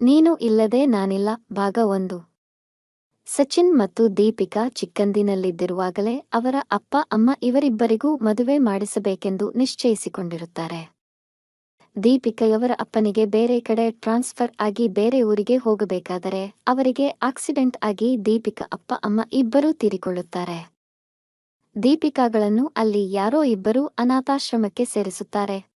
ನೀನು ಇಲ್ಲದೆ ನಾನಿಲ್ಲ, ಭಾಗ ಒಂದು. ಸಚಿನ್ ಮತ್ತು ದೀಪಿಕಾ ಚಿಕ್ಕಂದಿನಲ್ಲಿದ್ದಿರುವಾಗಲೇ ಅವರ ಅಪ್ಪ, ಅಮ್ಮ ಇವರಿಬ್ಬರಿಗೂ ಮದುವೆ ಮಾಡಿಸಬೇಕೆಂದು ನಿಶ್ಚಯಿಸಿಕೊಂಡಿರುತ್ತಾರೆ. ದೀಪಿಕೆಯವರ ಅಪ್ಪನಿಗೆ ಬೇರೆ ಕಡೆ ಟ್ರಾನ್ಸ್ಫರ್ ಆಗಿ ಬೇರೆ ಊರಿಗೆ ಹೋಗಬೇಕಾದರೆ ಅವರಿಗೆ ಆಕ್ಸಿಡೆಂಟ್ ಆಗಿ ದೀಪಿಕಾ ಅಪ್ಪ, ಅಮ್ಮ ಇಬ್ಬರೂ ತೀರಿಕೊಳ್ಳುತ್ತಾರೆ. ದೀಪಿಕಾಗಳನ್ನು ಅಲ್ಲಿ ಯಾರೋ ಇಬ್ಬರು ಅನಾಥಾಶ್ರಮಕ್ಕೆ ಸೇರಿಸುತ್ತಾರೆ.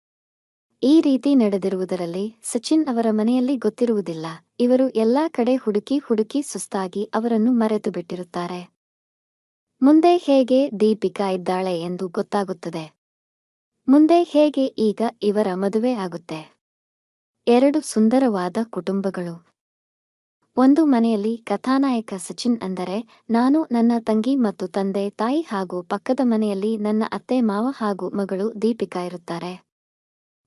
ಈ ರೀತಿ ನಡೆದಿರುವುದರಲ್ಲಿ ಸಚಿನ್ ಅವರ ಮನೆಯಲ್ಲಿ ಗೊತ್ತಿರುವುದಿಲ್ಲ. ಇವರು ಎಲ್ಲಾ ಕಡೆ ಹುಡುಕಿ ಹುಡುಕಿ ಸುಸ್ತಾಗಿ ಅವರನ್ನು ಮರೆತು ಬಿಟ್ಟಿರುತ್ತಾರೆ ಮುಂದೆ ಹೇಗೆ ದೀಪಿಕಾ ಇದ್ದಾಳೆ ಎಂದು ಗೊತ್ತಾಗುತ್ತದೆ. ಮುಂದೆ ಹೇಗೆ ಈಗ ಇವರ ಮದುವೆ ಆಗುತ್ತೆ. ಎರಡು ಸುಂದರವಾದ ಕುಟುಂಬಗಳು. ಒಂದು ಮನೆಯಲ್ಲಿ ಕಥಾನಾಯಕ ಸಚಿನ್ ಅಂದರೆ ನಾನು, ನನ್ನ ತಂಗಿ ಮತ್ತು ತಂದೆ ತಾಯಿ ಹಾಗೂ ಪಕ್ಕದ ಮನೆಯಲ್ಲಿ ನನ್ನ ಅತ್ತೆ, ಮಾವ ಹಾಗೂ ಮಗಳು ದೀಪಿಕಾ ಇರುತ್ತಾರೆ.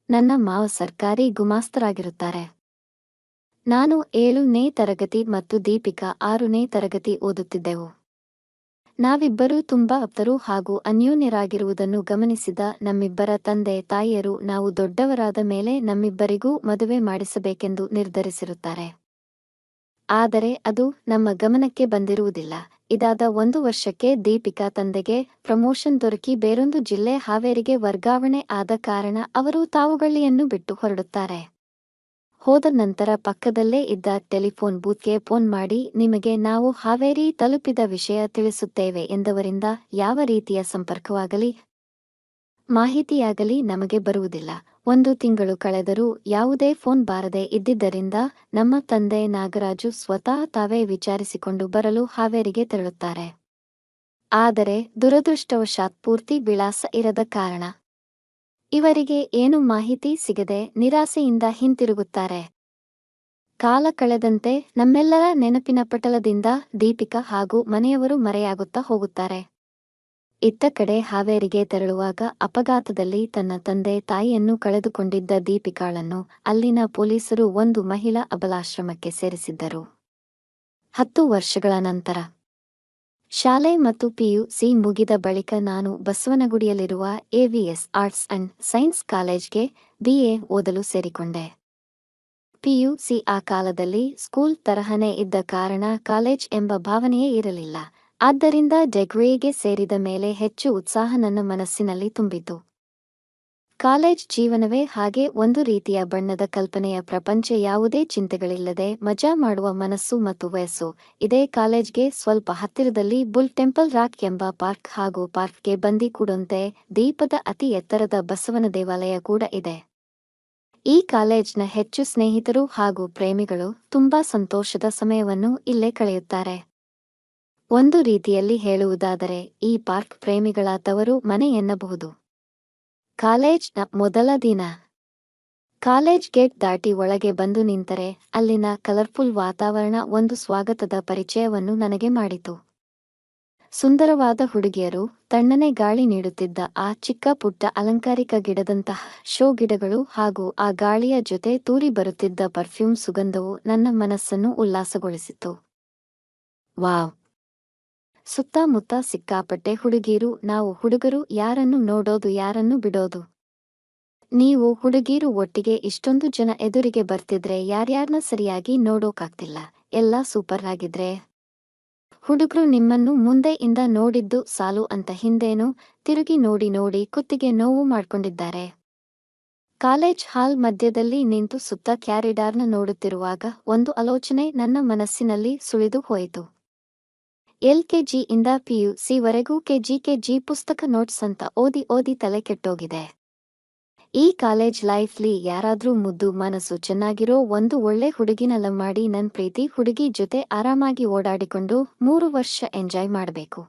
ನನ್ನ ಮಾವ ಸರ್ಕಾರಿ ಗುಮಾಸ್ತರಾಗಿರುತ್ತಾರೆ. ನಾನು ಏಳನೇ ತರಗತಿ ಮತ್ತು ದೀಪಿಕಾ ಆರನೇ ತರಗತಿ ಓದುತ್ತಿದ್ದೆವು. ನಾವಿಬ್ಬರೂ ತುಂಬಾ ಅಪ್ತರು ಹಾಗೂ ಅನ್ಯೋನ್ಯರಾಗಿರುವುದನ್ನು ಗಮನಿಸಿದ ನಮ್ಮಿಬ್ಬರ ತಂದೆ ತಾಯಿಯರು ನಾವು ದೊಡ್ಡವರಾದ ಮೇಲೆ ನಮ್ಮಿಬ್ಬರಿಗೂ ಮದುವೆ ಮಾಡಿಸಬೇಕೆಂದು ನಿರ್ಧರಿಸಿರುತ್ತಾರೆ. ಆದರೆ ಅದು ನಮ್ಮ ಗಮನಕ್ಕೆ ಬಂದಿರುವುದಿಲ್ಲ. ಇದಾದ ಒಂದು ವರ್ಷಕ್ಕೆ ದೀಪಿಕಾ ತಂದೆಗೆ ಪ್ರಮೋಷನ್ ದೊರಕಿ ಬೇರೊಂದು ಜಿಲ್ಲೆ ಹಾವೇರಿಗೆ ವರ್ಗಾವಣೆ ಆದ ಕಾರಣ ಅವರು ತಾವುಗಳ್ಳಿಯನ್ನು ಬಿಟ್ಟು ಹೊರಡುತ್ತಾರೆ. ಹೋದ ನಂತರ ಪಕ್ಕದಲ್ಲೇ ಇದ್ದ ಟೆಲಿಫೋನ್ ಬೂತ್ಗೆ ಫೋನ್ ಮಾಡಿ, ನಿಮಗೆ ನಾವು ಹಾವೇರಿ ತಲುಪಿದ ವಿಷಯ ತಿಳಿಸುತ್ತೇವೆ ಎಂದವರಿಂದ ಯಾವ ರೀತಿಯ ಸಂಪರ್ಕವಾಗಲಿ ಮಾಹಿತಿಯಾಗಲಿ ನಮಗೆ ಬರುವುದಿಲ್ಲ. ಒಂದು ತಿಂಗಳು ಕಳೆದರೂ ಯಾವುದೇ ಫೋನ್ ಬಾರದೆ ಇದ್ದಿದ್ದರಿಂದ ನಮ್ಮ ತಂದೆ ನಾಗರಾಜು ಸ್ವತಃ ತಾವೇ ವಿಚಾರಿಸಿಕೊಂಡು ಬರಲು ಹಾವೇರಿಗೆ ತೆರಳುತ್ತಾರೆ. ಆದರೆ ದುರದೃಷ್ಟವಶಾತ್ ಪೂರ್ತಿ ವಿಳಾಸ ಇರದ ಕಾರಣ. ಇವರಿಗೆ ಏನು ಮಾಹಿತಿ ಸಿಗದೆ ನಿರಾಸೆಯಿಂದ ಹಿಂತಿರುಗುತ್ತಾರೆ. ಕಾಲ ಕಳೆದಂತೆ ನಮ್ಮೆಲ್ಲರ ನೆನಪಿನ ಪಟಲದಿಂದ ದೀಪಿಕಾ ಹಾಗೂ ಮನೆಯವರು ಮರೆಯಾಗುತ್ತಾ ಹೋಗುತ್ತಾರೆ. ಇತ್ತ ಕಡೆ ಹಾವೇರಿಗೆ ತೆರಳುವಾಗ ಅಪಘಾತದಲ್ಲಿ ತನ್ನ ತಂದೆ ತಾಯಿಯನ್ನು ಕಳೆದುಕೊಂಡಿದ್ದ ದೀಪಿಕಾಳನ್ನು ಅಲ್ಲಿನ ಪೊಲೀಸರು ಒಂದು ಮಹಿಳಾ ಅಬಲಾಶ್ರಮಕ್ಕೆ ಸೇರಿಸಿದ್ದರು. ಹತ್ತು ವರ್ಷಗಳ ನಂತರ ಶಾಲೆ ಮತ್ತು ಪಿಯುಸಿ ಮುಗಿದ ಬಳಿಕ ನಾನು ಬಸವನಗುಡಿಯಲ್ಲಿರುವ ಎವಿಎಸ್ ಆರ್ಟ್ಸ್ ಅಂಡ್ ಸೈನ್ಸ್ ಕಾಲೇಜ್ಗೆ ಬಿಎ ಓದಲು ಸೇರಿಕೊಂಡೆ. ಪಿಯುಸಿ ಆ ಕಾಲದಲ್ಲಿ ಸ್ಕೂಲ್ ತರಹನೇ ಇದ್ದ ಕಾರಣ ಕಾಲೇಜ್ ಎಂಬ ಭಾವನೆಯೇ ಇರಲಿಲ್ಲ. ಆದ್ದರಿಂದ ಡೆಗ್ರಿಗೆ ಸೇರಿದ ಮೇಲೆ ಹೆಚ್ಚು ಉತ್ಸಾಹ ನನ್ನ ಮನಸ್ಸಿನಲ್ಲಿ ತುಂಬಿತು. ಕಾಲೇಜ್ ಜೀವನವೇ ಹಾಗೆ ಒಂದು ರೀತಿಯ ಬಣ್ಣದ ಕಲ್ಪನೆಯ ಪ್ರಪಂಚ ಯಾವುದೇ ಚಿಂತೆಗಳಿಲ್ಲದೆ ಮಜಾ ಮಾಡುವ ಮನಸ್ಸು ಮತ್ತು ವಯಸ್ಸು. ಇದೇ ಕಾಲೇಜ್ಗೆ ಸ್ವಲ್ಪ ಹತ್ತಿರದಲ್ಲಿ ಬುಲ್ ಟೆಂಪಲ್ ರಾಕ್ ಎಂಬ ಪಾರ್ಕ್ ಹಾಗೂ ಪಾರ್ಕ್ಗೆ ಬಂದಿ ಕೂಡಂತೆ ದೀಪದ ಅತಿ ಎತ್ತರದ ಬಸವನ ದೇವಾಲಯ ಕೂಡ ಇದೆ. ಈ ಕಾಲೇಜ್ನ ಹೆಚ್ಚು ಸ್ನೇಹಿತರು ಹಾಗೂ ಪ್ರೇಮಿಗಳು ತುಂಬಾ ಸಂತೋಷದ ಸಮಯವನ್ನು ಇಲ್ಲೇ ಕಳೆಯುತ್ತಾರೆ. ಒಂದು ರೀತಿಯಲ್ಲಿ ಹೇಳುವುದಾದರೆ, ಈ ಪಾರ್ಕ್ ಪ್ರೇಮಿಗಳ ತವರು ಮನೆ ಎನ್ನಬಹುದು. ಕಾಲೇಜ್ನ ಮೊದಲ ದಿನ. ಕಾಲೇಜ್ ಗೇಟ್ ದಾಟಿ ಒಳಗೆ ಬಂದು ನಿಂತರೆ, ಅಲ್ಲಿನ ಕಲರ್ಫುಲ್ ವಾತಾವರಣ ಒಂದು ಸ್ವಾಗತದ ಪರಿಚಯವನ್ನು ನನಗೆ ಮಾಡಿತು. ಸುಂದರವಾದ ಹುಡುಗಿಯರು, ತಣ್ಣನೆ ಗಾಳಿ ನೀಡುತ್ತಿದ್ದ ಆ ಚಿಕ್ಕ ಪುಟ್ಟ ಅಲಂಕಾರಿಕ ಗಿಡದಂತಹ ಶೋ ಗಿಡಗಳು ಹಾಗೂ ಆ ಗಾಳಿಯ ಜೊತೆ ತೂರಿ ಬರುತ್ತಿದ್ದ ಪರ್ಫ್ಯೂಮ್ ಸುಗಂಧವು ನನ್ನ ಮನಸ್ಸನ್ನು ಉಲ್ಲಾಸಗೊಳಿಸಿತು. ವಾವ್! ಸುತ್ತಮುತ್ತ ಸಿಕ್ಕಾಪಟ್ಟೆ ಹುಡುಗೀರು, ನಾವು ಹುಡುಗರು, ಯಾರನ್ನು ನೋಡೋದು, ಯಾರನ್ನು ಬಿಡೋದು. ನೀವು ಹುಡುಗೀರು ಒಟ್ಟಿಗೆ ಇಷ್ಟೊಂದು ಜನ ಎದುರಿಗೆ ಬರ್ತಿದ್ರೆ ಯಾರ್ಯಾರನ್ನ ಸರಿಯಾಗಿ ನೋಡೋಕಾಗ್ತಿಲ್ಲ. ಎಲ್ಲ ಸೂಪರ್ ಆಗಿದ್ರೆ. ಹುಡುಗರು ನಿಮ್ಮನ್ನು ಮುಂದೆಯಿಂದ ನೋಡಿದ್ದು ಸಾಲು ಅಂತ ಹಿಂದೇನು ತಿರುಗಿ ನೋಡಿ ನೋಡಿ ಕುತ್ತಿಗೆ ನೋವು ಮಾಡ್ಕೊಂಡಿದ್ದಾರೆ. ಕಾಲೇಜ್ ಹಾಲ್ ಮಧ್ಯದಲ್ಲಿ ನಿಂತು ಸುತ್ತ ಕ್ಯಾರಿಡಾರ್ನ ನೋಡುತ್ತಿರುವಾಗ ಒಂದು ಆಲೋಚನೆ ನನ್ನ ಮನಸ್ಸಿನಲ್ಲಿ ಸುಳಿದು ಹೋಯಿತು. ಎಲ್ಕೆಜಿ ಇಂದ ಪಿಯುಸಿ ವರೆಗೂ ಕೆಜಿಕೆಜಿ ಪುಸ್ತಕ ನೋಟ್ಸ್ ಅಂತ ಓದಿ ಓದಿ ತಲೆ ಕೆಟ್ಟೋಗಿದೆ. ಈ ಕಾಲೇಜ್ ಲೈಫ್ಲಿ ಯಾರಾದ್ರೂ ಮುದ್ದು ಮನಸ್ಸು ಚೆನ್ನಾಗಿರೋ ಒಂದು ಒಳ್ಳೆ ಹುಡುಗಿನ ಲವ್ ಮಾಡಿ ನನ್ ಪ್ರೀತಿ ಹುಡುಗಿ ಜೊತೆ ಆರಾಮಾಗಿ ಓಡಾಡಿಕೊಂಡು ಮೂರು ವರ್ಷ ಎಂಜಾಯ್ ಮಾಡಬೇಕು.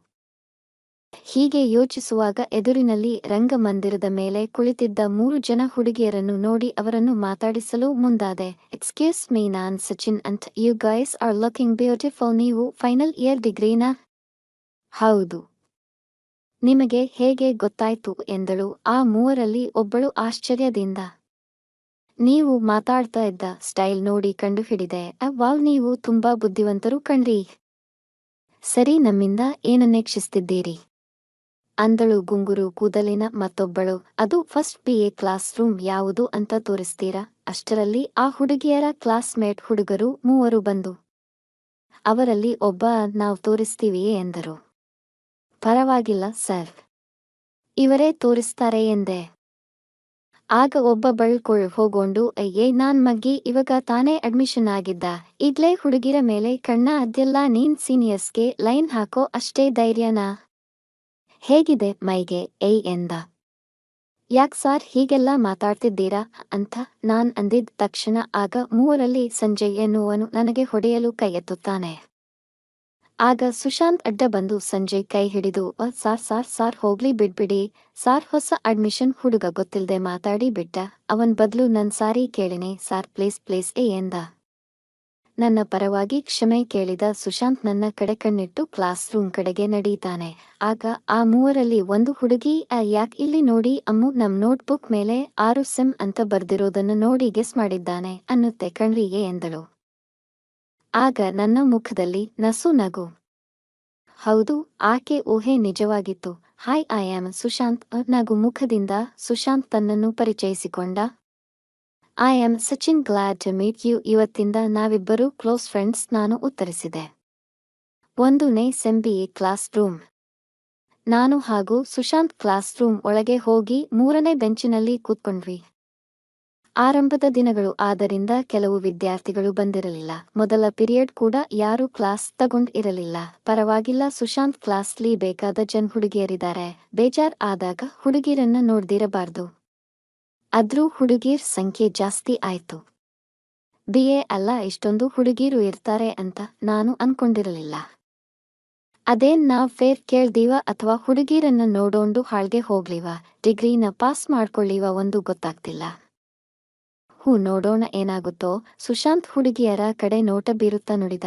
ಹೀಗೆ ಯೋಚಿಸುವಾಗ ಎದುರಿನಲ್ಲಿ ರಂಗಮಂದಿರದ ಮೇಲೆ ಕುಳಿತಿದ್ದ ಮೂರು ಜನ ಹುಡುಗಿಯರನ್ನು ನೋಡಿ ಅವರನ್ನು ಮಾತಾಡಿಸಲು ಮುಂದಾದೆ. ಎಕ್ಸ್ಕ್ಯೂಸ್ ಮೀ ನಾನ್ ಸಚಿನ್ ಅಂತ್. You guys are looking beautiful ನೀವು ಫೈನಲ್ ಇಯರ್ ಡಿಗ್ರಿನಾ ಹೌದು. ನಿಮಗೆ ಹೇಗೆ ಗೊತ್ತಾಯ್ತು? ಎಂದಳು. ಆ ಮೂವರಲ್ಲಿ ಒಬ್ಬಳು ಆಶ್ಚರ್ಯದಿಂದ. ನೀವು ಮಾತಾಡ್ತಾ ಇದ್ದ ಸ್ಟೈಲ್ ನೋಡಿ ಕಂಡುಹಿಡಿದೆ. ವಾವ್, ನೀವು ತುಂಬಾ ಬುದ್ಧಿವಂತರು ಕಣ್ರಿ. ಸರಿ, ನಮ್ಮಿಂದ ಏನನ್ನೇಕ್ಷಿಸ್ತಿದ್ದೀರಿ? ಅಂದಳು ಗುಂಗುರು ಕೂದಲಿನ ಮತ್ತೊಬ್ಬಳು, ಅದು first B A class room ಯಾವುದು ಅಂತ ತೋರಿಸ್ತೀರಾ? ಅಷ್ಟರಲ್ಲಿ ಆ ಹುಡುಗಿಯರ ಕ್ಲಾಸ್ಮೇಟ್ ಹುಡುಗರು ಮೂವರು ಬಂದು, ಅವರಲ್ಲಿ ಒಬ್ಬ ನಾವು ತೋರಿಸ್ತೀವಿಯೇ ಎಂದರು. ಪರವಾಗಿಲ್ಲ ಸರ್, ಇವರೇ ತೋರಿಸ್ತಾರೆ ಎಂದೆ. ಆಗ ಒಬ್ಬ ಬಳ್ಕೊಳ್ ಹೋಗೊಂಡು, ಅಯ್ಯೇ, ನಾನ್ ಮಗ್ಗಿ, ಇವಾಗ ತಾನೇ ಅಡ್ಮಿಷನ್ ಆಗಿದ್ದ. ಇಡ್ಲೇ ಹುಡುಗಿರ ಮೇಲೆ ಕಣ್ಣ ಅದೆಲ್ಲ ನೀನ್ ಸೀನಿಯರ್ಸ್ಗೆ ಲೈನ್ ಹಾಕೋ ಅಷ್ಟೇ ಧೈರ್ಯನಾ? ಹೇಗಿದೆ ಮೈಗೆ ಏಯ್ ಎಂದ. ಯಾಕ್ ಸಾರ್ ಹೀಗೆಲ್ಲ ಮಾತಾಡ್ತಿದ್ದೀರಾ ಅಂತ ನಾನ್ ಅಂದಿದ್ ತಕ್ಷಣ ಆಗ ಮೂವರಲ್ಲಿ ಸಂಜಯ್ ಎನ್ನುವನು ನನಗೆ ಹೊಡೆಯಲು ಕೈ ಎತ್ತುತ್ತಾನೆ. ಆಗ ಸುಶಾಂತ್ ಅಡ್ಡ ಬಂದು ಸಂಜಯ್ ಕೈ ಹಿಡಿದು "ಅ, ಸಾರ್ ಸಾರ್ ಸಾರ್ ಹೋಗ್ಲಿ ಬಿಡ್ಬಿಡಿ. ಸಾರ್ ಹೊಸ ಅಡ್ಮಿಷನ್ ಹುಡುಗ ಗೊತ್ತಿಲ್ಲದೆ ಮಾತಾಡಿ ಬಿಟ್ಟ. ಅವನ್ ಬದಲು ನನ್ ಸಾರಿ ಕೇಳಿನಿ. ಸಾರ್ ಪ್ಲೀಸ್ ಪ್ಲೀಸ್ ಏ ಎಂದ. ನನ್ನ ಪರವಾಗಿ ಕ್ಷಮೆ ಕೇಳಿದ ಸುಶಾಂತ್ ನನ್ನ ಕಡೆ ಕಣ್ಣಿಟ್ಟು ಕ್ಲಾಸ್ ರೂಮ್ ಕಡೆಗೆ ನಡೀತಾನೆ. ಆಗ ಆ ಮೂವರಲ್ಲಿ ಒಂದು ಹುಡುಗಿ "ಆ, ಯಾಕ್ ಇಲ್ಲಿ ನೋಡಿ ಅಮ್ಮು ನಮ್ ನೋಟ್ಬುಕ್ ಮೇಲೆ ಆರು ಸೆಮ್ ಅಂತ ಬರ್ದಿರೋದನ್ನು ನೋಡಿ ಗೆಸ್ ಮಾಡಿದ್ದಾನೆ ಅನ್ನುತ್ತೆ ಕಣ್ರಿಗೆ ಎಂದಳು. ಆಗ ನನ್ನ ಮುಖದಲ್ಲಿ ನಸು ನಗು. ಹೌದು ಆಕೆ ಊಹೆ ನಿಜವಾಗಿತ್ತು. ಹಾಯ್ ಐ ಆಮ್ ಸುಶಾಂತ್ ನಗು ಮುಖದಿಂದ ಸುಶಾಂತ್ ತನ್ನನ್ನು ಪರಿಚಯಿಸಿಕೊಂಡ I am Sachin glad to meet you ಇವತ್ತಿಂದ ನಾವಿಬ್ಬರು ಕ್ಲೋಸ್ ಫ್ರೆಂಡ್ಸ್ ನಾನು ಉತ್ತರಿಸಿದೆ. ಒಂದು ನೇ ಸೆಂಬಿ ಕ್ಲಾಸ್ ರೂಮ್ ನಾನು ಹಾಗೂ ಸುಶಾಂತ್ ಕ್ಲಾಸ್ ರೂಮ್ ಒಳಗೆ ಹೋಗಿ ಮೂರನೇ ಬೆಂಚಿನಲ್ಲಿ ಕೂತ್ಕೊಂಡ್ವಿ. ಆರಂಭದ ದಿನಗಳು, ಆದ್ದರಿಂದ ಕೆಲವು ವಿದ್ಯಾರ್ಥಿಗಳು ಬಂದಿರಲಿಲ್ಲ. ಮೊದಲ ಪಿರಿಯಡ್ ಕೂಡ ಯಾರೂ ಕ್ಲಾಸ್ ತಗೊಂಡ್ ಇರಲಿಲ್ಲ. ಪರವಾಗಿಲ್ಲ, ಸುಶಾಂತ್ ಕ್ಲಾಸ್ಲಿ ಬೇಕಾದ ಜನ್ ಹುಡುಗಿಯರಿದ್ದಾರೆ. ಬೇಜಾರ್ ಆದಾಗ ಹುಡುಗಿರನ್ನ ನೋಡ್ದಿರಬಾರ್ದು. ಆದ್ರೂ ಹುಡುಗೀರ್ ಸಂಖ್ಯೆ ಜಾಸ್ತಿ ಆಯ್ತು. ಬಿಎ ಅಲ್ಲ, ಇಷ್ಟೊಂದು ಹುಡುಗೀರು ಇರ್ತಾರೆ ಅಂತ ನಾನು ಅನ್ಕೊಂಡಿರಲಿಲ್ಲ. ಅದೇನ್ ನಾವ್ ಫೇರ್ ಕೇಳ್ದೀವ ಅಥವಾ ಹುಡುಗೀರನ್ನ ನೋಡೋಂಡು ಹಾಳ್ಗೆ ಹೋಗ್ಲಿವ, ಡಿಗ್ರಿನ ಪಾಸ್ ಮಾಡ್ಕೊಳ್ಳಿವ ಒಂದು ಗೊತ್ತಾಗ್ತಿಲ್ಲ. ಹೂ, ನೋಡೋಣ ಏನಾಗುತ್ತೋ, ಸುಶಾಂತ್ ಹುಡುಗಿಯರ ಕಡೆ ನೋಟ ಬೀರುತ್ತಾ ನುಡಿದ.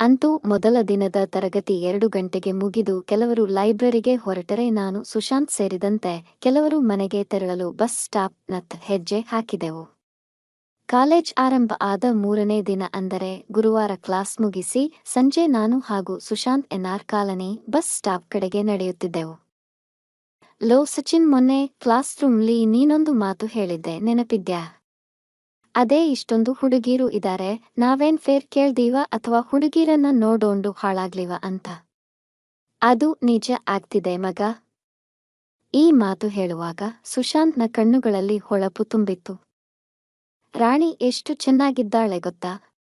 ಅಂತೂ ಮೊದಲ ದಿನದ ತರಗತಿ ಎರಡು ಗಂಟೆಗೆ ಮುಗಿದು ಕೆಲವರು ಲೈಬ್ರರಿಗೆ ಹೊರಟರೆ ನಾನು ಸುಶಾಂತ್ ಸೇರಿದಂತೆ ಕೆಲವರು ಮನೆಗೆ ತೆರಳಲು ಬಸ್ ಸ್ಟಾಪ್ ನತ್ ಹೆಜ್ಜೆ ಹಾಕಿದೆವು. ಕಾಲೇಜ್ ಆರಂಭ ಆದ ಮೂರನೇ ದಿನ ಅಂದರೆ ಗುರುವಾರ ಕ್ಲಾಸ್ ಮುಗಿಸಿ ಸಂಜೆ ನಾನು ಹಾಗೂ Sushant NR colony bus stop ಕಡೆಗೆ ನಡೆಯುತ್ತಿದ್ದೆವು. ಲೋ ಸಚಿನ್ ಮೊನ್ನೆ ಕ್ಲಾಸ್ ರೂಮ್ಲಿ ನೀನೊಂದು ಮಾತು ಹೇಳಿದ್ದೆ ನೆನಪಿದ್ಯಾ? ಅದೇ ಇಷ್ಟೊಂದು ಹುಡುಗೀರು ಇದಾರೆ, ನಾವೇನ್ ಫೇರ್ ಕೇಳ್ದೀವ ಅಥವಾ ಹುಡುಗೀರನ್ನ ನೋಡೋಂಡು ಹಾಳಾಗ್ಲಿವ ಅಂತ? ಅದು ನಿಜ ಆಗ್ತಿದೆ ಮಗ. ಈ ಮಾತು ಹೇಳುವಾಗ ಸುಶಾಂತ್ನ ಕಣ್ಣುಗಳಲ್ಲಿ ಹೊಳಪು ತುಂಬಿತ್ತು. ರಾಣಿ ಎಷ್ಟು ಚೆನ್ನಾಗಿದ್ದಾಳೆ ಗೊತ್ತಾ?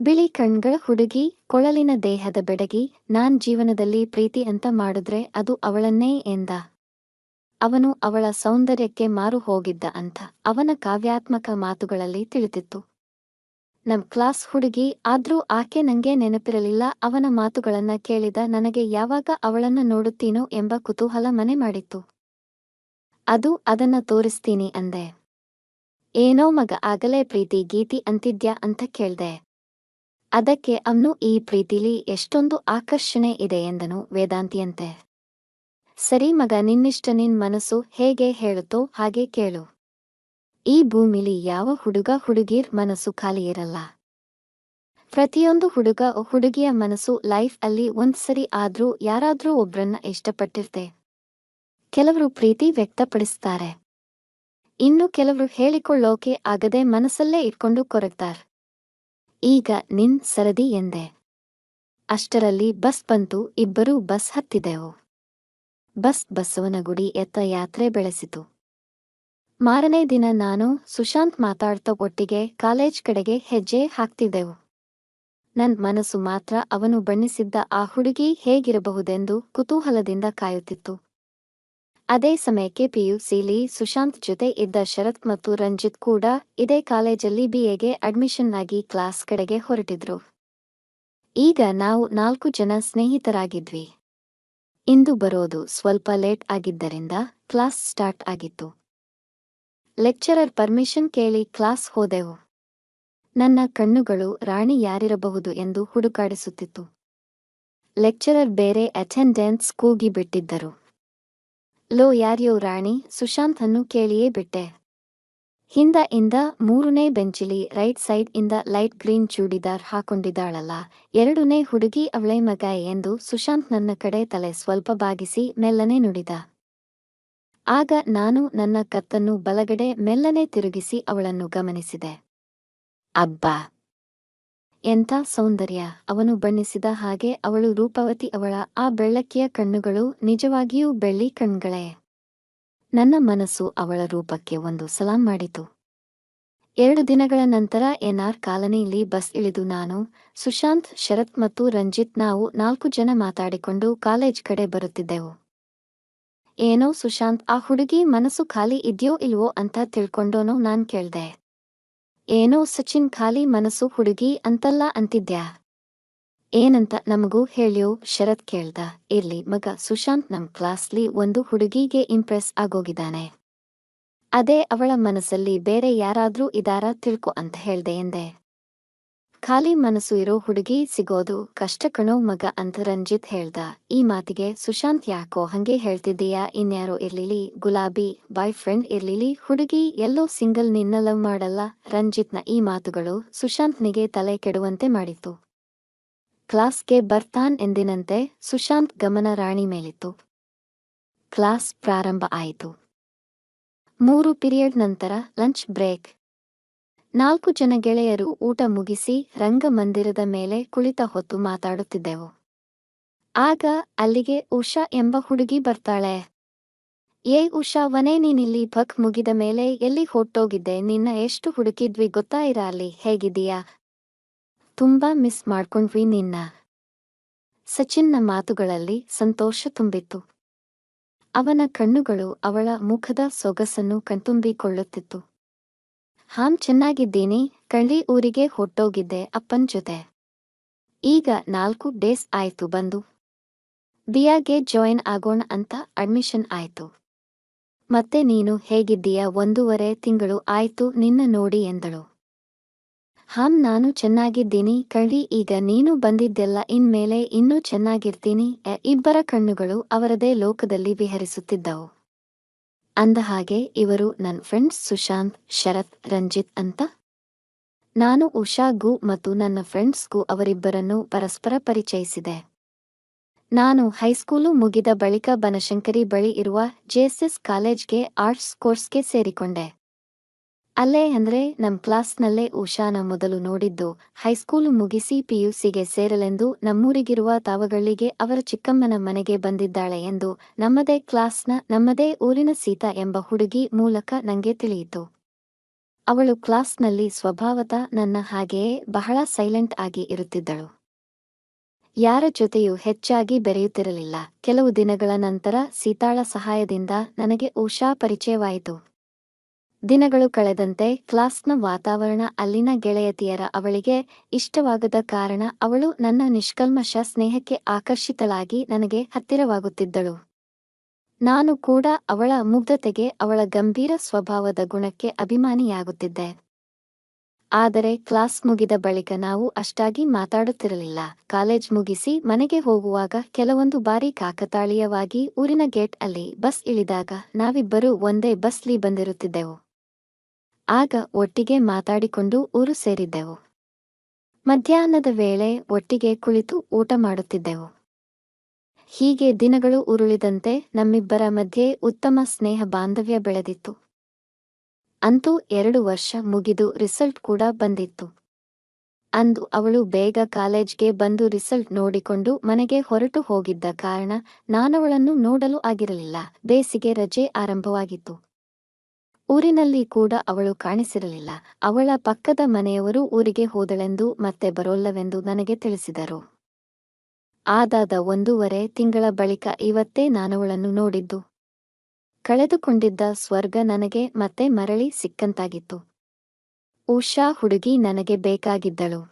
ಬಿಳಿ ಕಣ್ಗಳ ಹುಡುಗಿ, ಕೊಳಲಿನ ದೇಹದ ಬೆಡಗಿ, ನಾನ್ ಜೀವನದಲ್ಲಿ ಪ್ರೀತಿ ಅಂತ ಮಾಡಿದ್ರೆ ಅದು ಅವಳನ್ನೇ ಎಂದ? ಅವನು ಅವಳ ಸೌಂದರ್ಯಕ್ಕೆ ಮಾರು ಹೋಗಿದ್ದ ಅಂತ ಅವನ ಕಾವ್ಯಾತ್ಮಕ ಮಾತುಗಳಲ್ಲಿ ತಿಳಿದಿತ್ತು. ನಮ್ ಕ್ಲಾಸ್ ಹುಡುಗಿ ಆದ್ರೂ ಆಕೆ ನಂಗೆ ನೆನಪಿರಲಿಲ್ಲ, ಅವನ ಮಾತುಗಳನ್ನ ಕೇಳಿದ ನನಗೆ ಯಾವಾಗ ಅವಳನ್ನ ನೋಡುತ್ತೀನೋ ಎಂಬ ಕುತೂಹಲ ಮನೆ ಮಾಡಿತ್ತು. ಅದು ಅದನ್ನ ತೋರಿಸ್ತೀನಿ ಅಂದೆ. ಏನೋ ಮಗ ಆಗಲೇ ಪ್ರೀತಿ ಗೀತಿ ಅಂತಿದ್ಯಾ ಅಂತ ಕೇಳ್ದೆ. ಅದಕ್ಕೆ ಅವನು ಈ ಪ್ರೀತಿಲಿ ಎಷ್ಟೊಂದು ಆಕರ್ಷಣೆ ಇದೆ ಎಂದನು ವೇದಾಂತಿಯಂತೆ. ಸರಿ ಮಗ, ನಿನ್ನಿಷ್ಟ ನಿನ್ ಮನಸ್ಸು ಹೇಗೆ ಹೇಳುತ್ತೋ ಹಾಗೆ ಕೇಳು. ಈ ಭೂಮಿಲಿ ಯಾವ ಹುಡುಗ ಹುಡುಗೀರ್ ಮನಸ್ಸು ಖಾಲಿ ಇರಲ್ಲ. ಪ್ರತಿಯೊಂದು ಹುಡುಗ ಹುಡುಗಿಯ ಮನಸ್ಸು ಲೈಫ್ ಅಲ್ಲಿ ಒಂದ್ಸರಿ ಆದ್ರೂ ಯಾರಾದ್ರೂ ಒಬ್ರನ್ನ ಇಷ್ಟಪಟ್ಟಿರ್ತೆ. ಕೆಲವರು ಪ್ರೀತಿ ವ್ಯಕ್ತಪಡಿಸ್ತಾರೆ. ಇನ್ನು ಕೆಲವರು ಹೇಳಿಕೊಳ್ಳೋಕೆ ಆಗದೆ ಮನಸ್ಸಲ್ಲೇ ಇಟ್ಕೊಂಡು ಕೊರಗ್ತಾರ್. ಈಗ ನಿನ್ ಸರದಿ ಎಂದೆ. ಅಷ್ಟರಲ್ಲಿ ಬಸ್ ಬಂತು, ಇಬ್ಬರೂ ಬಸ್ ಹತ್ತಿದೆವು. ಬಸ್ ಬಸವನಗುಡಿ ಎತ್ತ ಯಾತ್ರೆ ಬೆಳೆಸಿತು. ಮಾರನೇ ದಿನ ನಾನು ಸುಶಾಂತ್ ಮಾತಾಡ್ತಾ ಒಟ್ಟಿಗೆ ಕಾಲೇಜ್ ಕಡೆಗೆ ಹೆಜ್ಜೆ ಹಾಕ್ತಿದ್ದೆವು. ನನ್ ಮನಸ್ಸು ಮಾತ್ರ ಅವನು ಬಣ್ಣಿಸಿದ್ದ ಆ ಹುಡುಗಿ ಹೇಗಿರಬಹುದೆಂದು ಕುತೂಹಲದಿಂದ ಕಾಯುತ್ತಿತ್ತು. ಅದೇ ಸಮಯಕ್ಕೆ ಪಿಯುಸಿಲಿ ಸುಶಾಂತ್ ಜೊತೆ ಇದ್ದ ಶರತ್ ಮತ್ತು ರಂಜಿತ್ ಕೂಡ ಇದೇ ಕಾಲೇಜಲ್ಲಿ ಬಿಎಗೆ ಅಡ್ಮಿಷನ್ ಆಗಿ ಕ್ಲಾಸ್ ಕಡೆಗೆ ಹೊರಟಿದ್ರು. ಈಗ ನಾವು ನಾಲ್ಕು ಜನ ಸ್ನೇಹಿತರಾಗಿದ್ವಿ. ಇಂದು ಬರೋದು ಸ್ವಲ್ಪ ಲೇಟ್ ಆಗಿದ್ದರಿಂದ ಕ್ಲಾಸ್ ಸ್ಟಾರ್ಟ್ ಆಗಿತ್ತು. ಲೆಕ್ಚರರ್ ಪರ್ಮಿಷನ್ ಕೇಳಿ ಕ್ಲಾಸ್ ಹೋದೆವು. ನನ್ನ ಕಣ್ಣುಗಳು ರಾಣಿ ಯಾರಿರಬಹುದು ಎಂದು ಹುಡುಕಾಡಿಸುತ್ತಿತ್ತು. ಲೆಕ್ಚರರ್ ಬೇರೆ ಅಟೆಂಡೆನ್ಸ್ ಕೂಗಿ ಬಿಟ್ಟಿದ್ದರು ಲೋ ಯಾರ್ಯೋ ರಾಣಿ ಸುಶಾಂತನ್ನು ಕೇಳಿಯೇ ಬಿಟ್ಟೆ. ಹಿಂದ ಇಂದ ಮೂರನೇ ಬೆಂಚಿಲಿ ರೈಟ್ ಸೈಡ್ ಇಂದ ಲೈಟ್ ಗ್ರೀನ್ ಚೂಡಿದಾರ್ ಹಾಕೊಂಡಿದ್ದಾಳಲ್ಲ. ಎರಡನೇ ಹುಡುಗಿ ಅವಳೇ ಮಗ ಎಂದು ಸುಶಾಂತ್ ನನ್ನ ಕಡೆ ತಲೆ ಸ್ವಲ್ಪ ಬಾಗಿಸಿ ಮೆಲ್ಲನೆ ನುಡಿದ. ಆಗ ನಾನು ನನ್ನ ಕತ್ತನ್ನು ಬಲಗಡೆ ಮೆಲ್ಲನೆ ತಿರುಗಿಸಿ ಅವಳನ್ನು ಗಮನಿಸಿದೆ. ಅಬ್ಬಾ! ಎಂಥ ಸೌಂದರ್ಯ! ಅವನು ಬಣ್ಣಿಸಿದ ಹಾಗೆ ಅವಳು ರೂಪವತಿ ಅವಳ ಆ ಬೆಳ್ಳಕ್ಕಿಯ ಕಣ್ಣುಗಳು ನಿಜವಾಗಿಯೂ ಬೆಳ್ಳಿ ಕಣ್ಗಳೇ. ನನ್ನ ಮನಸ್ಸು ಅವಳ ರೂಪಕ್ಕೆ ಒಂದು ಸಲಾಂ ಮಾಡಿತು. ಎರಡು ದಿನಗಳ ನಂತರ ಎನ್ಆರ್ ಕಾಲನಿಯಲ್ಲಿ ಬಸ್ ಇಳಿದು ನಾನು, ಸುಶಾಂತ್, ಶರತ್ ಮತ್ತು ರಂಜಿತ್ ನಾವು ನಾಲ್ಕು ಜನ ಮಾತಾಡಿಕೊಂಡು ಕಾಲೇಜ್ ಕಡೆ ಬರುತ್ತಿದ್ದೆವು. ಏನೋ ಸುಶಾಂತ್, ಆ ಹುಡುಗಿ ಮನಸ್ಸು ಖಾಲಿ ಇದೆಯೋ ಇಲ್ವೋ ಅಂತ ತಿಳ್ಕೊಂಡೋನೋ ನಾನ್ ಕೇಳ್ದೆ. ಏನೋ ಸಚಿನ್ ಖಾಲಿ ಮನಸ್ಸು ಹುಡುಗಿ ಅಂತಲ್ಲ ಅಂತಿದ್ಯಾ? ಏನಂತ ನಮಗೂ ಹೇಳ್ಯೋ ಶರತ್ ಕೇಳ್ದ. ಇರ್ಲಿ, ಮಗ ಸುಶಾಂತ್ ನಮ್ ಕ್ಲಾಸ್ಲಿ ಒಂದು ಹುಡುಗಿಗೆ ಇಂಪ್ರೆಸ್ ಆಗೋಗಿದಾನೆ ಅದೇ ಅವಳ ಮನಸ್ಸಲ್ಲಿ ಬೇರೆ ಯಾರಾದ್ರೂ ಇದಾರ ತಿಳ್ಕೊ ಅಂತ ಹೇಳ್ದೆ ಎಂದೆ. ಖಾಲಿ ಮನಸ್ಸು ಇರೋ ಹುಡುಗಿ ಸಿಗೋದು ಕಷ್ಟ ಕಣೋ ಮಗ ಅಂತ ರಂಜಿತ್ ಹೇಳ್ದ. ಈ ಮಾತಿಗೆ ಸುಶಾಂತ್ ಯಾಕೋ ಹಂಗೆ ಹೇಳ್ತಿದ್ದೀಯಾ ಇನ್ಯಾರೋ ಇರ್ಲಿಲಿ, ಗುಲಾಬಿ ಬಾಯ್ ಫ್ರೆಂಡ್ ಇರ್ಲಿಲಿ, ಹುಡುಗಿ ಎಲ್ಲೋ ಸಿಂಗಲ್ ನಿನ್ನ ಲವ್ ಮಾಡಲ್ಲ, ರಂಜಿತ್ನ ಈ ಮಾತುಗಳು ಸುಶಾಂತ್ನಿಗೆ ತಲೆ ಕೆಡುವಂತೆ ಮಾಡಿತು ಕ್ಲಾಸ್ಗೆ ಬರ್ತಾನ್ ಎಂದಿನಂತೆ ಸುಶಾಂತ್ ಗಮನ ರಾಣಿ ಮೇಲಿತ್ತು. ಕ್ಲಾಸ್ ಪ್ರಾರಂಭ ಆಯಿತು. ಮೂರು ಪಿರಿಯಡ್ ನಂತರ ಲಂಚ್ ಬ್ರೇಕ್. ನಾಲ್ಕು ಜನ ಗೆಳೆಯರು ಊಟ ಮುಗಿಸಿ ರಂಗಮಂದಿರದ ಮೇಲೆ ಕುಳಿತ ಹೊತ್ತು ಮಾತಾಡುತ್ತಿದ್ದೆವು. ಆಗ ಅಲ್ಲಿಗೆ ಉಷಾ ಎಂಬ ಹುಡುಗಿ ಬರ್ತಾಳೆ. ಏ ಉಷಾ, ವನೇ ನೀನಿಲ್ಲಿ ಭಕ್ ಮುಗಿದ ಮೇಲೆ ಎಲ್ಲಿ ಹೊಟ್ಟೋಗಿದ್ದೆ ನಿನ್ನ ಎಷ್ಟು ಹುಡುಕಿದ್ವಿ ಗೊತ್ತಾ ಇರ ಅಲ್ಲಿ? ಹೇಗಿದೀಯಾ ತುಂಬಾ ಮಿಸ್ ಮಾಡ್ಕೊಂಡ್ವಿ ನಿನ್ನ. ಸಚಿನ್ನ ಮಾತುಗಳಲ್ಲಿ ಸಂತೋಷ ತುಂಬಿತ್ತು. ಅವನ ಕಣ್ಣುಗಳು ಅವಳ ಮುಖದ ಸೊಗಸನ್ನು ಕಣ್ತುಂಬಿಕೊಳ್ಳುತ್ತಿತ್ತು. ಹಾಂ, ಚೆನ್ನಾಗಿದ್ದೀನಿ. ಕಳ್ಳಿ ಊರಿಗೆ ಹೊಟ್ಟೋಗಿದ್ದೆ ಅಪ್ಪನ್ ಜೊತೆ. ಈಗ ನಾಲ್ಕು ಡೇಸ್ ಆಯ್ತು ಬಂದು. ಬಿಯಾಗೆ ಜಾಯಿನ್ ಆಗೋಣ ಅಂತ ಅಡ್ಮಿಷನ್ ಆಯ್ತು. ಮತ್ತೆ ನೀನು ಹೇಗಿದ್ದೀಯ? ಒಂದೂವರೆ ತಿಂಗಳು ಆಯ್ತು ನಿನ್ನ ನೋಡಿ ಎಂದಳು. ಹಾಂ, ನಾನು ಚೆನ್ನಾಗಿದ್ದೀನಿ. ಕಳ್ಳಿ, ಈಗ ನೀನು ಬಂದಿದ್ದೆಲ್ಲ ಇನ್ಮೇಲೆ ಇನ್ನೂ ಚೆನ್ನಾಗಿರ್ತೀನಿ. ಇಬ್ಬರ ಕಣ್ಣುಗಳು ಅವರದೇ ಲೋಕದಲ್ಲಿ ವಿಹರಿಸುತ್ತಿದ್ದವು. ಅಂದ ಹಾಗೆ ಇವರು ನನ್ನ ಫ್ರೆಂಡ್ಸ್ ಸುಶಾಂತ್, ಶರತ್, ರಂಜಿತ್ ಅಂತ. ನಾನು ಉಷಾಗೂ ಮತ್ತು ನನ್ನ ಫ್ರೆಂಡ್ಸ್ಗೂ ಅವರಿಬ್ಬರನ್ನು ಪರಸ್ಪರ ಪರಿಚಯಿಸಿದೆ. ನಾನು ಹೈಸ್ಕೂಲು ಮುಗಿದ ಬಳಿಕ ಬನಶಂಕರಿ ಬಳಿ ಇರುವ ಜೆಎಸ್ಎಸ್ ಕಾಲೇಜ್ಗೆ ಆರ್ಟ್ಸ್ ಕೋರ್ಸ್ಗೆ ಸೇರಿಕೊಂಡೆ. ಅಲ್ಲೇ ಅಂದ್ರೆ ನಮ್ ಕ್ಲಾಸ್ನಲ್ಲೇ ಉಷಾನ ಮೊದಲು ನೋಡಿದ್ದು. ಹೈಸ್ಕೂಲು ಮುಗಿಸಿ ಪಿಯುಸಿಗೆ ಸೇರಲೆಂದು ನಮ್ಮೂರಿಗಿರುವ ತಾವಗಳಿಗೆ ಅವರ ಚಿಕ್ಕಮ್ಮನ ಮನೆಗೆ ಬಂದಿದ್ದಾಳೆ ಎಂದು ನಮ್ಮದೇ ಕ್ಲಾಸ್ನ ನಮ್ಮದೇ ಊರಿನ ಸೀತಾ ಎಂಬ ಹುಡುಗಿ ಮೂಲಕ ನಂಗೆ ತಿಳಿಯಿತು. ಅವಳು ಕ್ಲಾಸ್ನಲ್ಲಿ ಸ್ವಭಾವತ ನನ್ನ ಹಾಗೆಯೇ ಬಹಳ ಸೈಲೆಂಟ್ ಆಗಿ ಇರುತ್ತಿದ್ದಳು. ಯಾರ ಜೊತೆಯೂ ಹೆಚ್ಚಾಗಿ ಬೆರೆಯುತ್ತಿರಲಿಲ್ಲ. ಕೆಲವು ದಿನಗಳ ನಂತರ ಸೀತಾಳ ಸಹಾಯದಿಂದ ನನಗೆ ಉಷಾ ಪರಿಚಯವಾಯಿತು. ದಿನಗಳು ಕಳೆದಂತೆ ಕ್ಲಾಸ್ನ ವಾತಾವರಣ ಅಲ್ಲಿನ ಗೆಳೆಯತಿಯರ ಅವಳಿಗೆ ಇಷ್ಟವಾಗದ ಕಾರಣ ಅವಳು ನನ್ನ ನಿಷ್ಕಲ್ಮಶ ಸ್ನೇಹಕ್ಕೆ ಆಕರ್ಷಿತಳಾಗಿ ನನಗೆ ಹತ್ತಿರವಾಗುತ್ತಿದ್ದಳು. ನಾನು ಕೂಡ ಅವಳ ಮುಗ್ಧತೆಗೆ ಅವಳ ಗಂಭೀರ ಸ್ವಭಾವದ ಗುಣಕ್ಕೆ ಅಭಿಮಾನಿಯಾಗುತ್ತಿದ್ದೆ. ಆದರೆ ಕ್ಲಾಸ್ ಮುಗಿದ ಬಳಿಕ ನಾವು ಅಷ್ಟಾಗಿ ಮಾತಾಡುತ್ತಿರಲಿಲ್ಲ. ಕಾಲೇಜ್ ಮುಗಿಸಿ ಮನೆಗೆ ಹೋಗುವಾಗ ಕೆಲವೊಂದು ಬಾರಿ ಕಾಕತಾಳೀಯವಾಗಿ ಊರಿನ ಗೇಟ್ ಅಲ್ಲಿ ಬಸ್ ಇಳಿದಾಗ ನಾವಿಬ್ಬರೂ ಒಂದೇ ಬಸ್ಲಿ ಬಂದಿರುತ್ತಿದ್ದೆವು. ಆಗ ಒಟ್ಟಿಗೆ ಮಾತಾಡಿಕೊಂಡು ಊರು ಸೇರಿದ್ದೆವು. ಮಧ್ಯಾಹ್ನದ ವೇಳೆ ಒಟ್ಟಿಗೆ ಕುಳಿತು ಊಟ ಮಾಡುತ್ತಿದ್ದೆವು. ಹೀಗೆ ದಿನಗಳು ಉರುಳಿದಂತೆ ನಮ್ಮಿಬ್ಬರ ಮಧ್ಯೆ ಉತ್ತಮ ಸ್ನೇಹ ಬಾಂಧವ್ಯ ಬೆಳೆದಿತ್ತು. ಅಂತೂ ಎರಡು ವರ್ಷ ಮುಗಿದು ರಿಸಲ್ಟ್ ಕೂಡ ಬಂದಿತ್ತು. ಅಂದು ಅವಳು ಬೇಗ ಕಾಲೇಜ್ಗೆ ಬಂದು ರಿಸಲ್ಟ್ ನೋಡಿಕೊಂಡು ಮನೆಗೆ ಹೊರಟು ಹೋಗಿದ್ದ ಕಾರಣ ನಾನವಳನ್ನು ನೋಡಲು ಆಗಿರಲಿಲ್ಲ. ಬೇಸಿಗೆ ರಜೆ ಆರಂಭವಾಗಿತ್ತು. ಊರಿನಲ್ಲಿ ಕೂಡ ಅವಳು ಕಾಣಿಸಿರಲಿಲ್ಲ. ಅವಳ ಪಕ್ಕದ ಮನೆಯವರು ಊರಿಗೆ ಹೋದಳೆಂದು ಮತ್ತೆ ಬರೋಲ್ಲವೆಂದು ನನಗೆ ತಿಳಿಸಿದರು. ಆದಾದ ಒಂದೂವರೆ ತಿಂಗಳ ಬಳಿಕ ಇವತ್ತೇ ನಾನವಳನ್ನು ನೋಡಿದ್ದು. ಕಳೆದುಕೊಂಡಿದ್ದ ಸ್ವರ್ಗ ನನಗೆ ಮತ್ತೆ ಮರಳಿ ಸಿಕ್ಕಂತಾಗಿತ್ತು. ಉಷಾ ಹುಡುಗಿ ನನಗೆ ಬೇಕಾಗಿದ್ದಳು.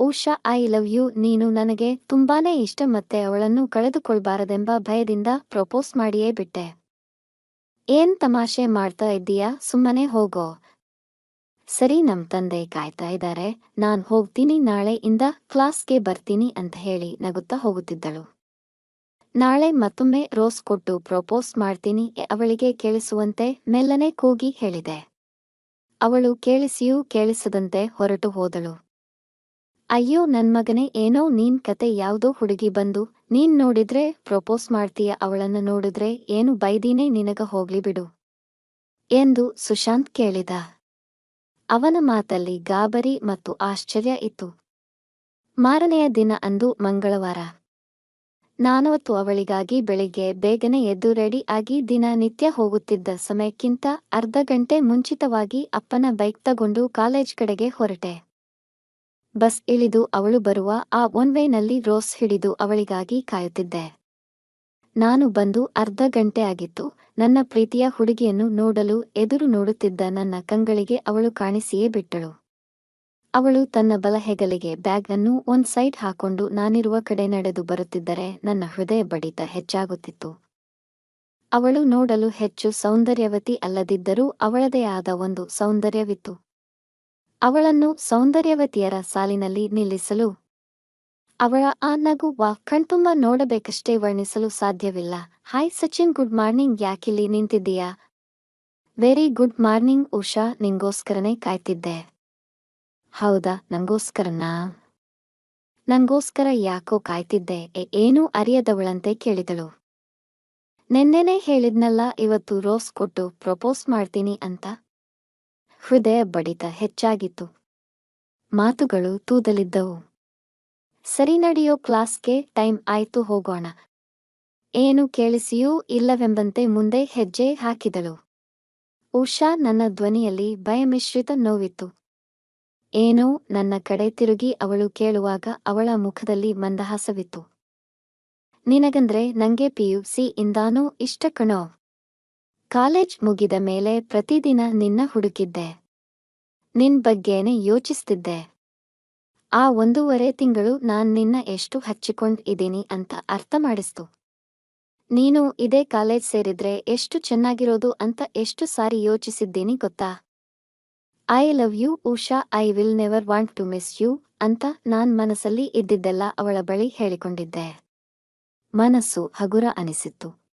Usha, I love you. ನೀನು ನನಗೆ ತುಂಬಾನೇ ಇಷ್ಟ, ಮತ್ತೆ ಅವಳನ್ನು ಕಳೆದುಕೊಳ್ಬಾರದೆಂಬ ಭಯದಿಂದ ಪ್ರಪೋಸ್ ಮಾಡಿಯೇ ಬಿಟ್ಟೆ. ಏನ್ ತಮಾಷೆ ಮಾಡ್ತಾ ಇದ್ದೀಯಾ? ಸುಮ್ಮನೆ ಹೋಗೋ. ಸರಿ, ನಮ್ ತಂದೆ ಕಾಯ್ತಾ ಇದ್ದಾರೆ ನಾನ್ ಹೋಗ್ತೀನಿ, ನಾಳೆ ಇಂದ ಕ್ಲಾಸ್ಗೆ ಬರ್ತೀನಿ ಅಂತ ಹೇಳಿ ನಗುತ್ತಾ ಹೋಗುತ್ತಿದ್ದಳು. ನಾಳೆ ಮತ್ತೊಮ್ಮೆ ರೋಸ್ ಕೊಟ್ಟು ಪ್ರಪೋಸ್ ಮಾಡ್ತೀನಿ ಅವಳಿಗೆ ಕೇಳಿಸುವಂತೆ ಮೆಲ್ಲನೆ ಕೂಗಿ ಹೇಳಿದೆ. ಅವಳು ಕೇಳಿಸಿಯೂ ಕೇಳಿಸದಂತೆ ಹೊರಟು ಹೋದಳು. ಅಯ್ಯೋ, ನನ್ ಮಗನೇ, ಏನೋ ನೀನ್ ಕತೆ ಯಾವ್ದೋ ಹುಡುಗಿ ಬಂದು, ನೀನ್ ನೋಡಿದ್ರೆ ಪ್ರಪೋಸ್ ಮಾಡ್ತೀಯ ಅವಳನ್ನ ನೋಡಿದ್ರೆ ಏನು ಬೈದೀನೇ ನಿನಗ ಹೋಗ್ಲಿ ಬಿಡು ಎಂದು ಸುಶಾಂತ್ ಕೇಳಿದ. ಅವನ ಮಾತಲ್ಲಿ ಗಾಬರಿ ಮತ್ತು ಆಶ್ಚರ್ಯ ಇತ್ತು. ಮಾರನೆಯ ದಿನ ಅಂದು ಮಂಗಳವಾರ. ನಾನವತ್ತು ಅವಳಿಗಾಗಿ ಬೆಳಿಗ್ಗೆ ಬೇಗನೆ ಎದ್ದು ರೆಡಿ ಆಗಿ ದಿನ ನಿತ್ಯ ಹೋಗುತ್ತಿದ್ದ ಸಮಯಕ್ಕಿಂತ ಅರ್ಧ ಗಂಟೆ ಮುಂಚಿತವಾಗಿ ಅಪ್ಪನ ಬೈಕ್ ತಗೊಂಡು ಕಾಲೇಜ್ ಕಡೆಗೆ ಹೊರಟೆ. ಬಸ್ ಇಳಿದು ಅವಳು ಬರುವ ಆ ಒನ್ವೇನಲ್ಲಿ ರೋಸ್ ಹಿಡಿದು ಅವಳಿಗಾಗಿ ಕಾಯುತ್ತಿದ್ದೆ. ನಾನು ಬಂದು ಅರ್ಧ ಗಂಟೆ ಆಗಿತ್ತು. ನನ್ನ ಪ್ರೀತಿಯ ಹುಡುಗಿಯನ್ನು ನೋಡಲು ಎದುರು ನೋಡುತ್ತಿದ್ದ ನನ್ನ ಕಂಗಳಿಗೆ ಅವಳು ಕಾಣಿಸಿಯೇ ಬಿಟ್ಟಳು. ಅವಳು ತನ್ನ ಬಲ ಹೆಗಲಿಗೆ ಬ್ಯಾಗ್ ಅನ್ನು ಒಂದ್ ಸೈಡ್ ಹಾಕೊಂಡು ನಾನಿರುವ ಕಡೆ ನಡೆದು ಬರುತ್ತಿದ್ದರೆ ನನ್ನ ಹೃದಯ ಬಡಿತ ಹೆಚ್ಚಾಗುತ್ತಿತ್ತು. ಅವಳು ನೋಡಲು ಹೆಚ್ಚು ಸೌಂದರ್ಯವತಿ ಅಲ್ಲದಿದ್ದರೂ ಅವಳದೇ ಆದ ಒಂದು ಸೌಂದರ್ಯವಿತ್ತು. ಅವಳನ್ನು ಸೌಂದರ್ಯವತಿಯರ ಸಾಲಿನಲ್ಲಿ ನಿಲ್ಲಿಸಲು. ಅವಳ ಆ ನಗು ವಾ ಕಣ್ತುಂಬ ನೋಡಬೇಕಷ್ಟೇ ವರ್ಣಿಸಲು ಸಾಧ್ಯವಿಲ್ಲ. Hi Sachin, good morning. ಯಾಕಿಲ್ಲಿ ನಿಂತಿದ್ದೀಯಾ? Very good morning Usha. ನಿಂಗೋಸ್ಕರನೇ ಕಾಯ್ತಿದ್ದೆ. ಹೌದಾ? ನಂಗೋಸ್ಕರನಾ? ನಂಗೋಸ್ಕರ ಯಾಕೋ ಕಾಯ್ತಿದ್ದೆ. ಏನೂ ಅರಿಯದವಳಂತೆ ಕೇಳಿದಳು. ನೆನ್ನೆನೇ ಹೇಳಿದ್ನಲ್ಲ, ಇವತ್ತು ರೋಸ್ ಕೊಟ್ಟು ಪ್ರಪೋಸ್ ಮಾಡ್ತೀನಿ ಅಂತ? ಹೃದಯ ಬಡಿತ ಹೆಚ್ಚಾಗಿತ್ತು. ಮಾತುಗಳು ತೂದಲಿದ್ದವು. ಸರಿ ನಡೆಯೋ ಕ್ಲಾಸ್ಗೆ ಟೈಮ್ ಆಯ್ತು ಹೋಗೋಣ. ಏನು ಕೇಳಿಸಿಯೂ ಇಲ್ಲವೆಂಬಂತೆ ಮುಂದೆ ಹೆಜ್ಜೆ ಹಾಕಿದಳು. ಉಷಾ ನನ್ನ ಧ್ವನಿಯಲ್ಲಿ ಭಯಮಿಶ್ರಿತ ನೋವಿತ್ತು. ಏನೋ ನನ್ನ ಕಡೆ ತಿರುಗಿ ಅವಳು ಕೇಳುವಾಗ ಅವಳ ಮುಖದಲ್ಲಿ ಮಂದಹಾಸವಿತ್ತು. ನಿನಗಂದ್ರೆ ನಂಗೆ ಪಿಯು ಸಿ ಇಂದಾನೂ ಇಷ್ಟ ಕಣೋ. ಕಾಲೇಜ್ ಮುಗಿದ ಮೇಲೆ ಪ್ರತಿದಿನ ನಿನ್ನ ಹುಡುಕಿದ್ದೆ. ನಿನ್ ಬಗ್ಗೆನೇ ಯೋಚಿಸ್ತಿದ್ದೆ. ಆ ಒಂದೂವರೆ ತಿಂಗಳು ನಾನ್ ನಿನ್ನ ಎಷ್ಟು ಹಚ್ಚಿಕೊಂಡ್ ಇದ್ದೀನಿ ಅಂತ ಅರ್ಥ ಮಾಡಿಸ್ತು. ನೀನು ಇದೇ ಕಾಲೇಜ್ ಸೇರಿದ್ರೆ ಎಷ್ಟು ಚೆನ್ನಾಗಿರೋದು ಅಂತ ಎಷ್ಟು ಸಾರಿ ಯೋಚಿಸಿದ್ದೀನಿ ಗೊತ್ತಾ? I love you, Usha, I will never want to miss you ಅಂತ ನಾನ್ ಮನಸ್ಸಲ್ಲಿ ಇದ್ದಿದ್ದೆಲ್ಲ ಅವಳ ಬಳಿ ಹೇಳಿಕೊಂಡಿದ್ದೆ. ಮನಸ್ಸು ಹಗುರ ಅನಿಸಿತ್ತು.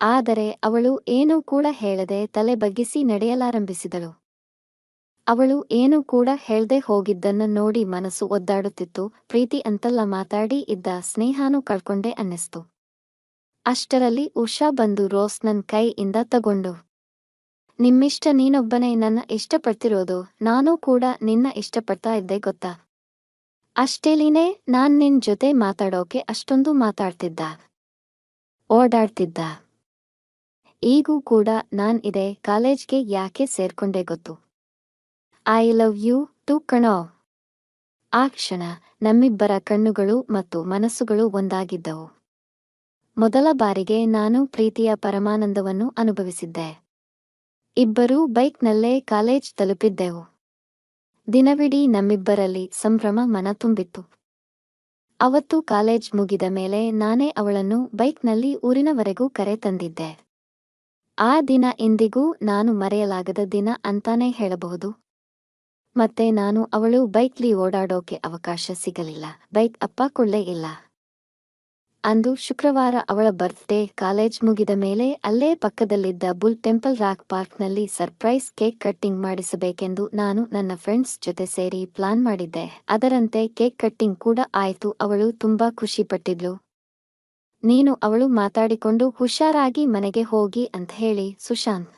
ಆದರೆ ಅವಳು ಏನೂ ಕೂಡ ಹೇಳದೆ ತಲೆ ಬಗ್ಗಿಸಿ ನಡೆಯಲಾರಂಭಿಸಿದಳು. ಅವಳು ಏನೂ ಕೂಡ ಹೇಳ್ದೆ ಹೋಗಿದ್ದನ್ನ ನೋಡಿ ಮನಸ್ಸು ಒದ್ದಾಡುತ್ತಿತ್ತು. ಪ್ರೀತಿ ಅಂತಲ್ಲ ಮಾತಾಡಿ ಇದ್ದ ಸ್ನೇಹಾನೂ ಕಳ್ಕೊಂಡೆ ಅನ್ನಿಸ್ತು. ಅಷ್ಟರಲ್ಲಿ ಉಷಾ ಬಂದು ರೋಸ್ ನನ್ ಕೈಯಿಂದ ತಗೊಂಡು, ನಿಮ್ಮಿಷ್ಟ ನೀನೊಬ್ಬನೇ ನನ್ನ ಇಷ್ಟಪಡ್ತಿರೋದು, ನಾನೂ ಕೂಡ ನಿನ್ನ ಇಷ್ಟಪಡ್ತಾ ಇದ್ದೆ ಗೊತ್ತಾ? ಅಷ್ಟೇಲಿನೇ ನಾನ್ ನಿನ್ ಜೊತೆ ಮಾತಾಡೋಕೆ ಅಷ್ಟೊಂದು ಮಾತಾಡ್ತಿದ್ದ, ಓಡಾಡ್ತಿದ್ದ. ಈಗೂ ಕೂಡ ನಾನ್ ಇದೆ ಕಾಲೇಜ್ಗೆ ಯಾಕೆ ಸೇರ್ಕೊಂಡೆ ಗೊತ್ತು? ಐ ಲವ್ ಯು ಟು ಕಣೋ. ಆ ಕ್ಷಣ ನಮ್ಮಿಬ್ಬರ ಕಣ್ಣುಗಳು ಮತ್ತು ಮನಸ್ಸುಗಳು ಒಂದಾಗಿದ್ದವು. ಮೊದಲ ಬಾರಿಗೆ ನಾನು ಪ್ರೀತಿಯ ಪರಮಾನಂದವನ್ನು ಅನುಭವಿಸಿದ್ದೆ. ಇಬ್ಬರೂ ಬೈಕ್ನಲ್ಲೇ ಕಾಲೇಜ್ ತಲುಪಿದ್ದೆವು. ದಿನವಿಡೀ ನಮ್ಮಿಬ್ಬರಲ್ಲಿ ಸಂಭ್ರಮ ಮನ ತುಂಬಿತ್ತು. ಅವತ್ತು ಕಾಲೇಜ್ ಮುಗಿದ ಮೇಲೆ ನಾನೇ ಅವಳನ್ನು ಬೈಕ್ನಲ್ಲಿ ಊರಿನವರೆಗೂ ಕರೆ ತಂದಿದ್ದೆ. ಆ ದಿನ ಇಂದಿಗೂ ನಾನು ಮರೆಯಲಾಗದ ದಿನ ಅಂತಾನೇ ಹೇಳಬಹುದು. ಮತ್ತೆ ನಾನು ಅವಳು ಬೈಕ್ಲಿ ಓಡಾಡೋಕೆ ಅವಕಾಶ ಸಿಗಲಿಲ್ಲ. ಬೈಕ್ ಅಪ್ಪ ಕೊಳ್ಳೇ ಇಲ್ಲ. ಅಂದು ಶುಕ್ರವಾರ ಅವಳ ಬರ್ತ್ಡೇ ಕಾಲೇಜ್ ಮುಗಿದ ಮೇಲೆ ಅಲ್ಲೇ ಪಕ್ಕದಲ್ಲಿದ್ದ ಬುಲ್ ಟೆಂಪಲ್ ರಾಕ್ ಪಾರ್ಕ್ನಲ್ಲಿ ಸರ್ಪ್ರೈಸ್ ಕೇಕ್ ಕಟ್ಟಿಂಗ್ ಮಾಡಿಸಬೇಕೆಂದು ನಾನು ನನ್ನ ಫ್ರೆಂಡ್ಸ್ ಜೊತೆ ಸೇರಿ ಪ್ಲಾನ್ ಮಾಡಿದ್ದೆ. ಅದರಂತೆ ಕೇಕ್ ಕಟ್ಟಿಂಗ್ ಕೂಡ ಆಯ್ತು. ಅವಳು ತುಂಬಾ ಖುಷಿಪಟ್ಟಿದ್ಲು. ನೀನು ಅವಳು ಮಾತಾಡಿಕೊಂಡು ಹುಷಾರಾಗಿ ಮನೆಗೆ ಹೋಗಿ ಅಂತ ಹೇಳಿ ಸುಶಾಂತ್.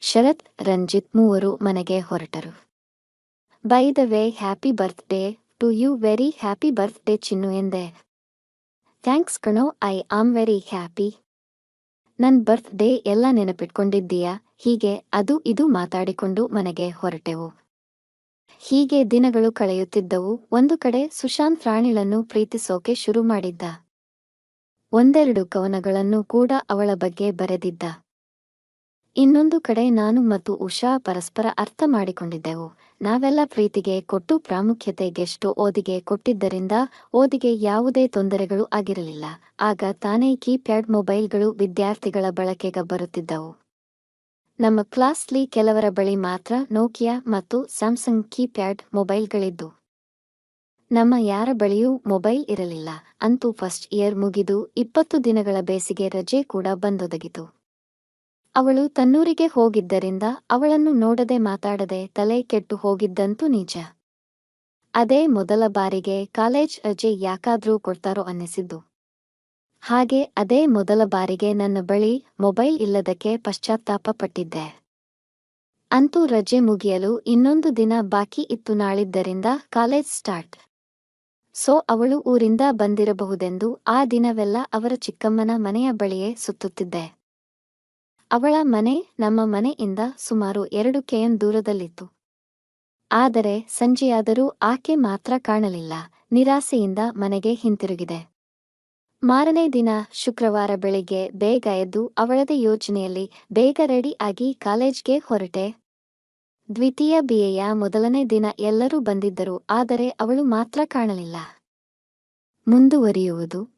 ಶರತ್, ರಂಜಿತ್ ಮೂವರು ಮನೆಗೆ ಹೊರಟರು. By the way happy birthday to you very happy birthday Chinnu ಎಂದೆ. ಥ್ಯಾಂಕ್ಸ್ ಕಣೋ ಐ ಆಮ್ ವೆರಿ ಹ್ಯಾಪಿ ನನ್ ಬರ್ತ್ಡೇ ಎಲ್ಲ ನೆನಪಿಟ್ಕೊಂಡಿದ್ದೀಯಾ? ಹೀಗೆ, ಅದು ಇದು ಮಾತಾಡಿಕೊಂಡು ಮನೆಗೆ ಹೊರಟೆವು. ಹೀಗೆ ದಿನಗಳು ಕಳೆಯುತ್ತಿದ್ದವು. ಒಂದು ಕಡೆ ಸುಶಾಂತ್ ರಾಣಿಳನ್ನು ಪ್ರೀತಿಸೋಕೆ ಶುರು ಮಾಡಿದ್ದ. ಒಂದೆರಡು ಕವನಗಳನ್ನು ಕೂಡ ಅವಳ ಬಗ್ಗೆ ಬರೆದಿದ್ದ. ಇನ್ನೊಂದು ಕಡೆ ನಾನು ಮತ್ತು ಉಷಾ ಪರಸ್ಪರ ಅರ್ಥ ಮಾಡಿಕೊಂಡಿದ್ದೆವು. ನಾವೆಲ್ಲ ಪ್ರೀತಿಗೆ ಕೊಟ್ಟು ಪ್ರಾಮುಖ್ಯತೆಗೆಷ್ಟು ಓದಿಗೆ ಕೊಟ್ಟಿದ್ದರಿಂದ ಓದಿಗೆ ಯಾವುದೇ ತೊಂದರೆಗಳು ಆಗಿರಲಿಲ್ಲ. ಆಗ ತಾನೇ ಕೀಪ್ಯಾಡ್ ಮೊಬೈಲ್ಗಳು ವಿದ್ಯಾರ್ಥಿಗಳ ಬಳಕೆಗೆ ಬರುತ್ತಿದ್ದವು. ನಮ್ಮ ಕ್ಲಾಸ್ಲಿ ಕೆಲವರ ಬಳಿ ಮಾತ್ರ ನೋಕಿಯಾ ಮತ್ತು ಸ್ಯಾಮ್ಸಂಗ್ ಕೀಪ್ಯಾಡ್ ಮೊಬೈಲ್ಗಳಿದ್ದು. ನಮ್ಮ ಯಾರ ಬಳಿಯೂ ಮೊಬೈಲ್ ಇರಲಿಲ್ಲ. ಅಂತೂ ಫಸ್ಟ್ ಇಯರ್ ಮುಗಿದು ಇಪ್ಪತ್ತು ದಿನಗಳ ಬೇಸಿಗೆ ರಜೆ ಕೂಡ ಬಂದೊದಗಿತು. ಅವಳು ತನ್ನೂರಿಗೆ ಹೋಗಿದ್ದರಿಂದ ಅವಳನ್ನು ನೋಡದೆ ಮಾತಾಡದೆ ತಲೆ ಕೆಟ್ಟು ಹೋಗಿದ್ದಂತೂ ನಿಜ. ಅದೇ ಮೊದಲ ಬಾರಿಗೆ ಕಾಲೇಜ್ ರಜೆ ಯಾಕಾದ್ರೂ ಕೊಡ್ತಾರೋ ಅನ್ನಿಸಿದ್ದು. ಹಾಗೆ ಅದೇ ಮೊದಲ ಬಾರಿಗೆ ನನ್ನ ಬಳಿ ಮೊಬೈಲ್ ಇಲ್ಲದಕ್ಕೆ ಪಶ್ಚಾತ್ತಾಪ ಪಟ್ಟಿದ್ದೆ. ಅಂತೂ ರಜೆ ಮುಗಿಯಲು ಇನ್ನೊಂದು ದಿನ ಬಾಕಿ ಇತ್ತು ನಾಳಿದ್ದರಿಂದ ಕಾಲೇಜ್ ಸ್ಟಾರ್ಟ್. ಸೊ ಅವಳು ಊರಿಂದ ಬಂದಿರಬಹುದೆಂದು ಆ ದಿನವೆಲ್ಲ ಅವರ ಚಿಕ್ಕಮ್ಮನ ಮನೆಯ ಬಳಿಯೇ ಸುತ್ತುತ್ತಿದ್ದೆ. ಅವಳ ಮನೆ ನಮ್ಮ ಮನೆಯಿಂದ ಸುಮಾರು ಎರಡು ಕೆಎಂ ದೂರದಲ್ಲಿತ್ತು. ಆದರೆ ಸಂಜೆಯಾದರೂ ಆಕೆ ಮಾತ್ರ ಕಾಣಲಿಲ್ಲ. ನಿರಾಸೆಯಿಂದ ಮನೆಗೆ ಹಿಂತಿರುಗಿದೆ. ಮಾರನೇ ದಿನ ಶುಕ್ರವಾರ ಬೆಳಿಗ್ಗೆ ಬೇಗ ಎದ್ದು ಅವಳದೇ ಯೋಚನೆಯಲ್ಲಿ ಬೇಗ ರೆಡಿ ಆಗಿ ಕಾಲೇಜ್ಗೆ ಹೊರಟೆ. ದ್ವಿತೀಯ ಬಿಎಯ ಮೊದಲನೇ ದಿನ ಎಲ್ಲರೂ ಬಂದಿದ್ದರು, ಆದರೆ ಅವಳು ಮಾತ್ರ ಕಾಣಲಿಲ್ಲ. ಮುಂದುವರಿಯುವುದು.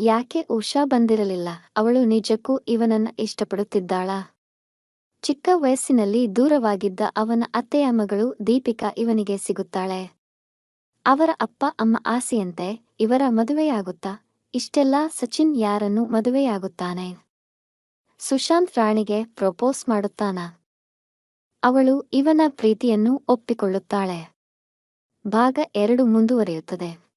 ಯಾಕೆ ಉಷಾ ಬಂದಿರಲಿಲ್ಲ? ಅವಳು ನಿಜಕ್ಕೂ ಇವನನ್ನ ಇಷ್ಟಪಡುತ್ತಿದ್ದಾಳ? ಚಿಕ್ಕ ವಯಸ್ಸಿನಲ್ಲಿ ದೂರವಾಗಿದ್ದ ಅವನ ಅತ್ತೆಯ ಮಗಳು ದೀಪಿಕಾ ಇವನಿಗೆ ಸಿಗುತ್ತಾಳೆ. ಅವರ ಅಪ್ಪ ಅಮ್ಮ ಆಸೆಯಂತೆ ಇವರ ಮದುವೆಯಾಗುತ್ತಾ? ಇಷ್ಟೆಲ್ಲ ಸಚಿನ್ ಯಾರನ್ನು ಮದುವೆಯಾಗುತ್ತಾನೆ? ಸುಶಾಂತ್ ರಾಣಿಗೆ ಪ್ರಪೋಸ್ ಮಾಡುತ್ತಾನ? ಅವಳು ಇವನ ಪ್ರೀತಿಯನ್ನು ಒಪ್ಪಿಕೊಳ್ಳುತ್ತಾಳೆ. ಭಾಗ ಎರಡು ಮುಂದುವರಿಯುತ್ತದೆ.